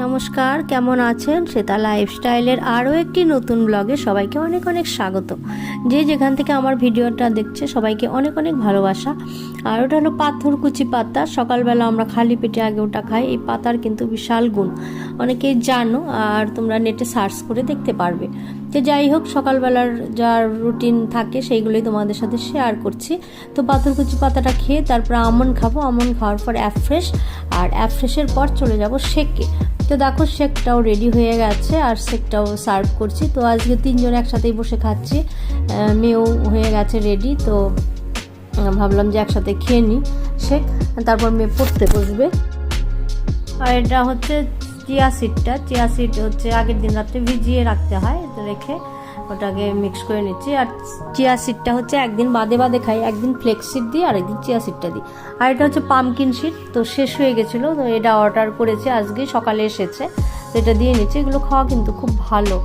নমস্কার, কেমন আছেন? শ্বেতা লাইফস্টাইলের আরও একটি নতুন ব্লগে সবাইকে অনেক অনেক স্বাগত। যে যেখান থেকে আমার ভিডিওটা দেখছে, সবাইকে অনেক অনেক ভালোবাসা। আর ওটা হলো পাথরকুচি পাতা। সকালবেলা আমরা খালি পেটে আগে ওটা খাই। এই পাতার কিন্তু বিশাল গুণ। অনেকেই জানো আর তোমরা নেটে সার্চ করে দেখতে পারবে। তো যাই হোক, সকালবেলার যা রুটিন থাকে, সেইগুলোই তোমাদের সাথে শেয়ার করছি। তো পাথরকুচি পাতাটা খেয়ে তারপর আমন্ড খাব। আমন্ড খাওয়ার পর অ্যাফ্রেশ আর অ্যাফ্রেশের পর চলে যাব শেকে তো দেখো শেকটাও রেডি হয়ে গেছে আর শেকটাও সার্ভ করছি। তো আজকে তিনজন একসাথেই বসে খাচ্ছি। মেয়েও হয়ে গেছে রেডি তো ভাবলাম যে একসাথে খেয়ে নিই শেক, তারপর মেয়ে পড়তে বসবে। আর এটা হচ্ছে চিয়া সিডটা চিয়া সিড হচ্ছে আগের দিন রাত্রে ভিজিয়ে রাখতে হয়, রেখে ওটাকে মিক্স করে নিচ্ছি। আর চিয়া সিডটা হচ্ছে একদিন বাদে বাদে খাই, একদিন ফ্লেক্স সিড দিই আর একদিন চিয়া সিডটা দিই। আর এটা হচ্ছে পামকিন সিড তো শেষ হয়ে গেছিল, তো এটা অর্ডার করেছি, আজকে সকালে এসেছে। তো এটা দিয়ে নিচ্ছি, এগুলো খাওয়া কিন্তু খুব ভালো।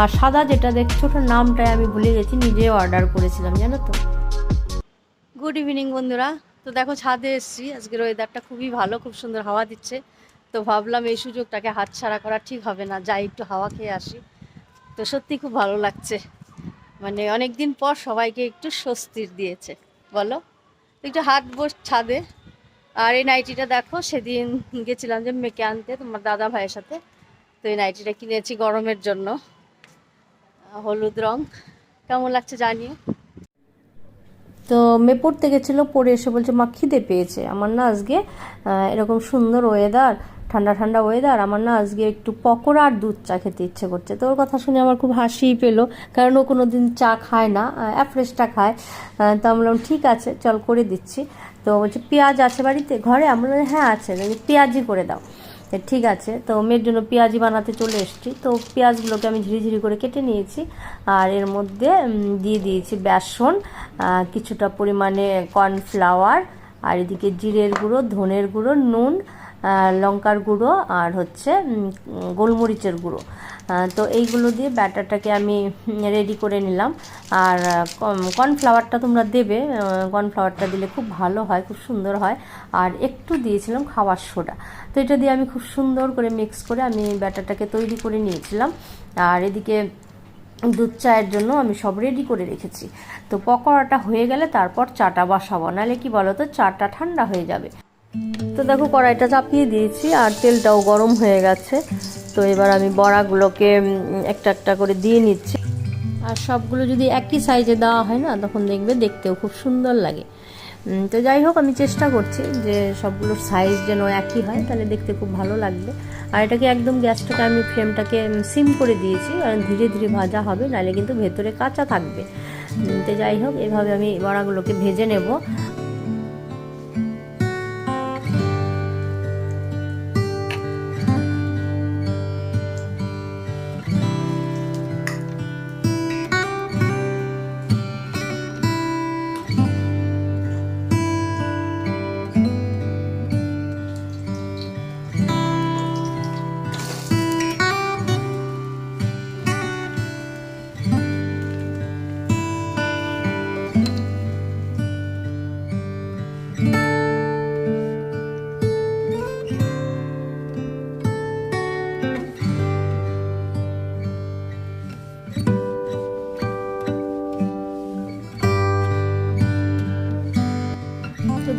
আর সাদা যেটা দেখছ, ওটার নামটাই আমি ভুলে গেছি নিজে অর্ডার করেছিলাম, জানো তো। গুড ইভিনিং বন্ধুরা। তো দেখো, ছাদে এসেছি। আজকের ওয়েদারটা খুবই ভালো, খুব সুন্দর হাওয়া দিচ্ছে। তো ভাবলাম এই সুযোগটাকে হাতছাড়া করা ঠিক হবে না, যাই একটু হাওয়া খেয়ে আসি। তো সত্যি খুব ভালো লাগছে। মানে অনেক দিন পর সবাইকে একটু স্বস্তির দিয়েছে। বলো? একটু হাত বস, ছাদে। আর এই নাইটিটা দেখো, সেদিন গেছিলাম যে মেকে আনতে তোমার দাদা ভাইয়ের সাথে। তো এই নাইটিটা কিনেছি গরমের জন্য। হলুদ রং। কেমন লাগছে জানিও। তো মেয়ে পড়তে গেছিল পড়ে এসে বলছে মা খিদে পেয়েছে। আমার না আজকে এরকম সুন্দর ওয়েদার ঠান্ডা ঠান্ডা ওয়েদার আমার না আজকে একটু পকোড়া আর দুধ চা খেতে ইচ্ছে করছে। তো ওর কথা শুনে আমার খুব হাসিই পেল কারণ ও কোনো দিন চা খায় না অ্যাফ্রেশটা খায়। তো আমি বললাম ঠিক আছে চল করে দিচ্ছি। তো বলছে পেঁয়াজ আছে বাড়িতে? ঘরে। আমরা বললাম, হ্যাঁ আছে। পেঁয়াজই করে দাও। তো ঠিক আছে। তো মেয়ের জন্য পেঁয়াজি বানাতে চলে এসেছি। তো পেঁয়াজগুলোকে আমি ঝিরি ঝিরি করে কেটে নিয়েছি। আর এর মধ্যে দিয়ে দিয়েছি বেসন কিছুটা পরিমাণে কর্নফ্লাওয়ার, আর এদিকে জিরের গুঁড়ো, ধনের গুঁড়ো, নুন লঙ্কার গুঁড়ো আর হচ্ছে গোলমরিচের গুঁড়ো। তো এইগুলো দিয়ে ব্যাটারটাকে আমি রেডি করে নিলাম। আর কর্নফ্লাওয়ারটা তোমরা দেবে। কর্নফ্লাওয়ারটা দিলে খুব ভালো হয়, খুব সুন্দর হয়। আর একটু দিয়েছিলাম খাওয়ার সোডা। তো এটা দিয়ে আমি খুব সুন্দর করে মিক্স করে আমি ব্যাটারটাকে তৈরি করে নিয়েছিলাম। আর এদিকে দুধ চায়ের জন্য আমি সব রেডি করে রেখেছি। তো পকোড়াটা হয়ে গেলে তারপর চাটা বসাবো। নাহলে কি বলো তো চাটা ঠান্ডা হয়ে যাবে। তো দেখো কড়াইটা চাপিয়ে দিয়েছি আর তেলটাও গরম হয়ে গেছে। তো এবার আমি বড়াগুলোকে একটা একটা করে দিয়ে নিচ্ছি। আর সবগুলো যদি একই সাইজে দেওয়া হয় না, তখন দেখবে দেখতেও খুব সুন্দর লাগে। তো যাই হোক, আমি চেষ্টা করছি যে সবগুলোর সাইজ যেন একই হয়, তাহলে দেখতে খুব ভালো লাগবে। আর এটাকে একদম গ্যাসটাকে, আমি ফ্লেমটাকে সিম করে দিয়েছি কারণ ধীরে ধীরে ভাজা হবে, নাহলে কিন্তু ভেতরে কাঁচা থাকবে। তো যাই হোক, এভাবে আমি বড়াগুলোকে ভেজে নেব।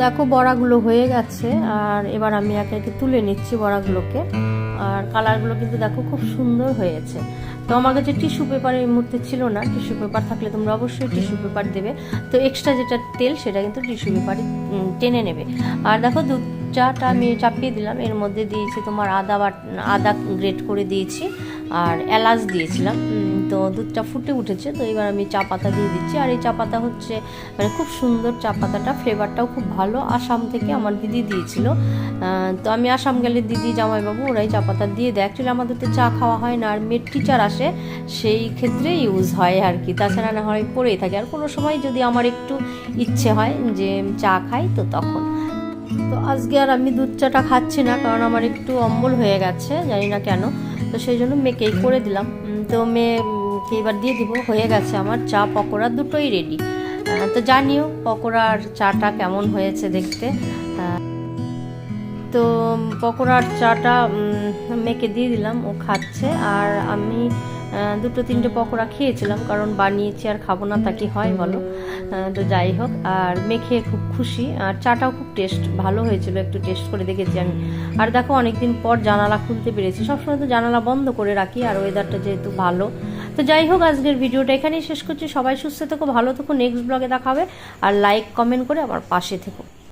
দেখো, বড়াগুলো হয়ে গেছে, আর এবার আমি একে একে তুলে নিচ্ছি বড়াগুলোকে। আর কালারগুলো কিন্তু দেখো খুব সুন্দর হয়েছে। তো আমার কাছে টিস্যু পেপার এই মুহূর্তে ছিল না, টিস্যু পেপার থাকলে তোমরা অবশ্যই টিস্যু পেপার দেবে। তো এক্সট্রা যেটা তেল, সেটা কিন্তু টিস্যু পেপারে টেনে নেবে। আর দেখো দুধ চাটা আমি চাপিয়ে দিলাম, এর মধ্যে দিয়েছি তোমার আদা বাট, আদা গ্রেট করে দিয়েছি। আর এলাচ দিয়েছিলাম। তো দুধটা ফুটে উঠেছে, তো এবার আমি চা পাতা দিয়ে দিচ্ছি। আর এই চা পাতা হচ্ছে মানে খুব সুন্দর চা পাতাটা, ফ্লেভারটাও খুব ভালো। আসাম থেকে আমার দিদি দিয়েছিল। তো আমি আসাম গেলে দিদি, জামাইবাবু, ওরাই চা পাতা দিয়ে দেয়। অ্যাকচুয়ালি আমাদের তো চা খাওয়া হয় না, আর মেয়ের টিচার আসে, সেই ক্ষেত্রে ইউজ হয় আর কি। তাছাড়া না হয় পড়েই থাকে। আর কোনো সময় যদি আমার একটু ইচ্ছে হয় যে চা খাই, তো তখন। তো আজকে আর আমি দুধ চাটা খাচ্ছি না, কারণ আমার একটু অম্বল হয়ে গেছে, জানি না কেন। তো সেই জন্য মেয়েকেই করে দিলাম। তো মেয়েকে এবার দিয়ে দিব, হয়ে গেছে আমার চা, পকোড়া দুটোই রেডি তো জানিও পকোড়া আর চাটা কেমন হয়েছে দেখতে। তো পকোড়ার চাটা মেয়েকে দিয়ে দিলাম, ও খাচ্ছে। আর আমি দুটো তিনটে পকোড়া খেয়েছিলাম, কারণ বানিয়েছি আর খাব না তা কি হয় বলো? তো যাই হোক, আর মেখে খুব খুশি, আর চাটাও খুব টেস্ট ভালো হয়েছিল, একটু টেস্ট করে দেখেছি আমি। আর দেখো, অনেকদিন পর জানালা খুলতে পেরেছি। সবসময় তো জানালা বন্ধ করে রাখি, আর ওয়েদারটা যেহেতু ভালো। তো যাই হোক, আজকের ভিডিওটা এখানেই শেষ করছি। সবাই সুস্থ থেকো, ভালো থেকো নেক্সট ব্লগে দেখাবে। আর লাইক কমেন্ট করে আমার পাশে থেকো।